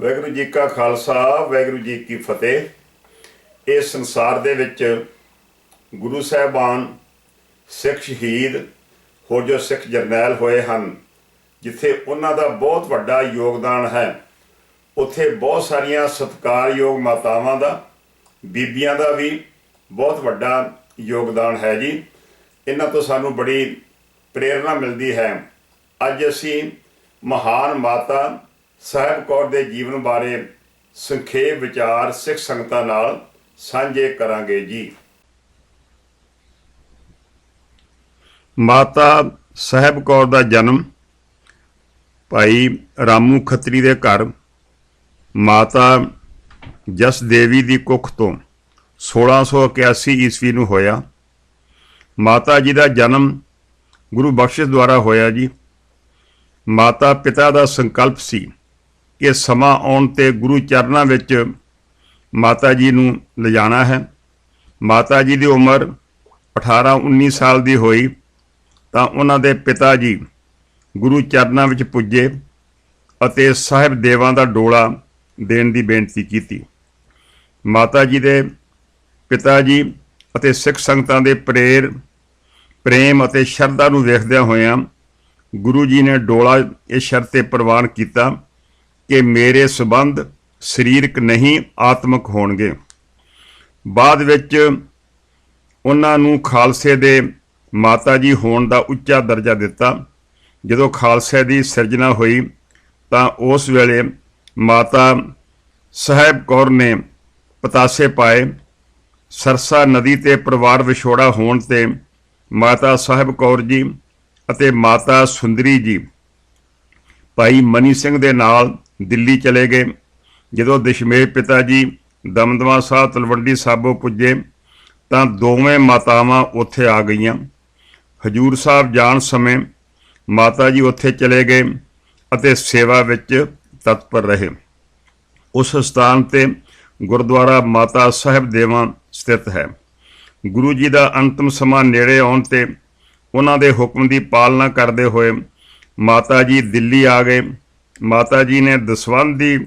ਵਾਹਿਗੁਰੂ ਜੀ ਕਾ ਖਾਲਸਾ, ਵਾਹਿਗੁਰੂ ਜੀ ਕੀ ਫਤਿਹ। ਇਸ ਸੰਸਾਰ ਦੇ ਵਿੱਚ ਗੁਰੂ ਸਾਹਿਬਾਨ ਸਿੱਖ ਸ਼ਹੀਦ ਹੋ ਜੋ ਸਿੱਖ ਜਰਨੈਲ ਹੋਏ ਹਨ, ਜਿੱਥੇ ਉਹਨਾਂ ਦਾ ਬਹੁਤ ਵੱਡਾ ਯੋਗਦਾਨ ਹੈ। ਉੱਥੇ ਬਹੁਤ ਸਾਰੀਆਂ ਸਤਿਕਾਰਯੋਗ ਮਾਤਾਵਾਂ ਦਾ, ਬੀਬੀਆਂ ਦਾ ਵੀ ਬਹੁਤ ਵੱਡਾ ਯੋਗਦਾਨ ਹੈ ਜੀ। ਇਹਨਾਂ ਤੋਂ ਸਾਨੂੰ ਬੜੀ ਪ੍ਰੇਰਣਾ ਮਿਲਦੀ ਹੈ। ਅੱਜ ਅਸੀਂ ਮਹਾਨ ਮਾਤਾ ਸਾਹਿਬ ਕੌਰ ਦੇ ਜੀਵਨ ਬਾਰੇ ਸੰਖੇਪ ਵਿਚਾਰ ਸਿੱਖ ਸੰਗਤਾਂ ਨਾਲ ਸਾਂਝੇ ਕਰਾਂਗੇ ਜੀ। ਮਾਤਾ ਸਾਹਿਬ ਕੌਰ ਦਾ ਜਨਮ ਭਾਈ ਰਾਮੂ ਖੱਤਰੀ ਦੇ ਘਰ, ਮਾਤਾ ਜਸ ਦੇਵੀ ਦੀ ਕੁੱਖ ਤੋਂ 1681 ਈਸਵੀ ਨੂੰ ਹੋਇਆ। ਮਾਤਾ ਜੀ ਦਾ ਜਨਮ ਗੁਰੂ ਬਖਸ਼ਿਸ਼ ਦੁਆਰਾ ਹੋਇਆ ਜੀ। ਮਾਤਾ ਪਿਤਾ ਦਾ ਸੰਕਲਪ ਸੀ। ਕਿ ਸਮਾਂ ਆਉਣ ਤੇ ਗੁਰੂ ਚਰਨਾਂ ਵਿੱਚ ਮਾਤਾ ਜੀ ਨੂੰ ਲਿਜਾਣਾ ਹੈ। ਮਾਤਾ ਜੀ ਦੀ ਉਮਰ 18 19 ਸਾਲ ਦੀ ਹੋਈ, ਤਾਂ ਉਹਨਾਂ ਦੇ ਪਿਤਾ ਜੀ ਗੁਰੂ ਚਰਨਾਂ ਵਿੱਚ ਪੁੱਜੇ ਅਤੇ ਸਾਹਿਬ ਦੇਵਾਂ ਦਾ ਡੋਲਾ ਦੇਣ ਦੀ ਬੇਨਤੀ ਕੀਤੀ। ਮਾਤਾ ਜੀ ਦੇ ਪਿਤਾ ਜੀ ਅਤੇ ਸਿੱਖ ਸੰਗਤਾਂ ਦੇ ਪ੍ਰੇਰ, ਪ੍ਰੇਮ ਅਤੇ ਸ਼ਰਧਾ ਨੂੰ ਵੇਖਦਿਆਂ ਹੋਇਆਂ ਗੁਰੂ ਜੀ ਨੇ ਡੋਲਾ ਇਹ ਸ਼ਰਤ ਤੇ ਪ੍ਰਵਾਨ ਕੀਤਾ ਕਿ ਮੇਰੇ ਸਬੰਧ ਸਰੀਰਕ ਨਹੀਂ, ਆਤਮਿਕ ਹੋਣਗੇ। ਬਾਅਦ ਵਿੱਚ ਉਹਨਾਂ ਨੂੰ ਖਾਲਸੇ ਦੇ ਮਾਤਾ ਜੀ ਹੋਣ ਦਾ ਉੱਚਾ ਦਰਜਾ ਦਿੱਤਾ। ਜਦੋਂ ਖਾਲਸੇ ਦੀ ਸਿਰਜਣਾ ਹੋਈ, ਤਾਂ ਉਸ ਵੇਲੇ ਮਾਤਾ ਸਾਹਿਬ ਕੌਰ ਨੇ ਪਤਾਸੇ ਪਾਏ। ਸਰਸਾ ਨਦੀ ਤੇ ਪਰਿਵਾਰ ਵਿਛੋੜਾ ਹੋਣ ਤੇ ਮਾਤਾ ਸਾਹਿਬ ਕੌਰ ਜੀ ਅਤੇ ਮਾਤਾ ਸੁੰਦਰੀ ਜੀ, ਭਾਈ ਮਨੀ ਸਿੰਘ ਦੇ ਨਾਲ ਦਿੱਲੀ ਚਲੇ ਗਏ। ਜਦੋਂ ਦਸ਼ਮੇਸ਼ ਪਿਤਾ ਜੀ ਦਮਦਮਾ ਸਾਹਿਬ ਤਲਵੰਡੀ ਸਾਬੋ ਪੁੱਜੇ, ਤਾਂ ਦੋਵੇਂ ਮਾਤਾਵਾਂ ਉੱਥੇ ਆ ਗਈਆਂ। ਹਜੂਰ ਸਾਹਿਬ ਜਾਣ ਸਮੇਂ ਮਾਤਾ ਜੀ ਉੱਥੇ ਚਲੇ ਗਏ ਅਤੇ ਸੇਵਾ ਵਿੱਚ ਤਤਪਰ ਰਹੇ। ਉਸ ਸਥਾਨ ਤੇ ਗੁਰਦੁਆਰਾ ਮਾਤਾ ਸਾਹਿਬ ਦੇਵਾਂ ਸਥਿਤ ਹੈ। ਗੁਰੂ ਜੀ ਦਾ ਅੰਤਮ ਸਮਾਂ ਨੇੜੇ ਆਉਣ ਤੇ ਉਹਨਾਂ ਦੇ ਹੁਕਮ ਦੀ ਪਾਲਣਾ ਕਰਦੇ ਹੋਏ ਮਾਤਾ ਜੀ ਦਿੱਲੀ ਆ ਗਏ। ਮਾਤਾ ਜੀ ਨੇ ਦਸਵੰਧ ਦੀ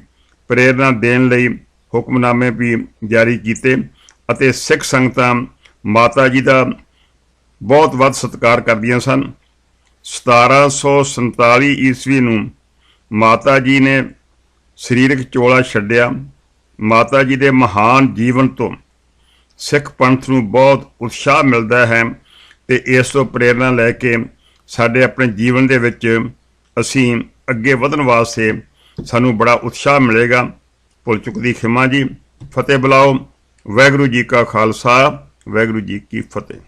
ਪ੍ਰੇਰਣਾ ਦੇਣ ਲਈ ਹੁਕਮਨਾਮੇ ਵੀ ਜਾਰੀ ਕੀਤੇ ਅਤੇ ਸਿੱਖ ਸੰਗਤਾਂ ਮਾਤਾ ਜੀ ਦਾ ਬਹੁਤ ਵੱਧ ਸਤਿਕਾਰ ਕਰਦੀਆਂ ਸਨ। 1747 ਈਸਵੀ ਨੂੰ ਮਾਤਾ ਜੀ ਨੇ ਸਰੀਰਕ ਚੋਲਾ ਛੱਡਿਆ। ਮਾਤਾ ਜੀ ਦੇ ਮਹਾਨ ਜੀਵਨ ਤੋਂ ਸਿੱਖ ਪੰਥ ਨੂੰ ਬਹੁਤ ਉਤਸ਼ਾਹ ਮਿਲਦਾ ਹੈ ਤੇ ਇਸ ਤੋਂ ਪ੍ਰੇਰਣਾ ਲੈ ਕੇ ਸਾਡੇ ਆਪਣੇ ਜੀਵਨ ਦੇ ਵਿੱਚ ਅਸੀਂ ਅੱਗੇ ਵਧਣ ਵਾਸਤੇ ਸਾਨੂੰ ਬੜਾ ਉਤਸ਼ਾਹ ਮਿਲੇਗਾ। ਭੁੱਲ ਚੁੱਕ ਦੀ ਖਿਮਾ ਜੀ, ਫਤਿਹ ਬੁਲਾਓ। ਵਾਹਿਗੁਰੂ ਜੀ ਕਾ ਖਾਲਸਾ, ਵਾਹਿਗੁਰੂ ਜੀ ਕੀ ਫਤਿਹ।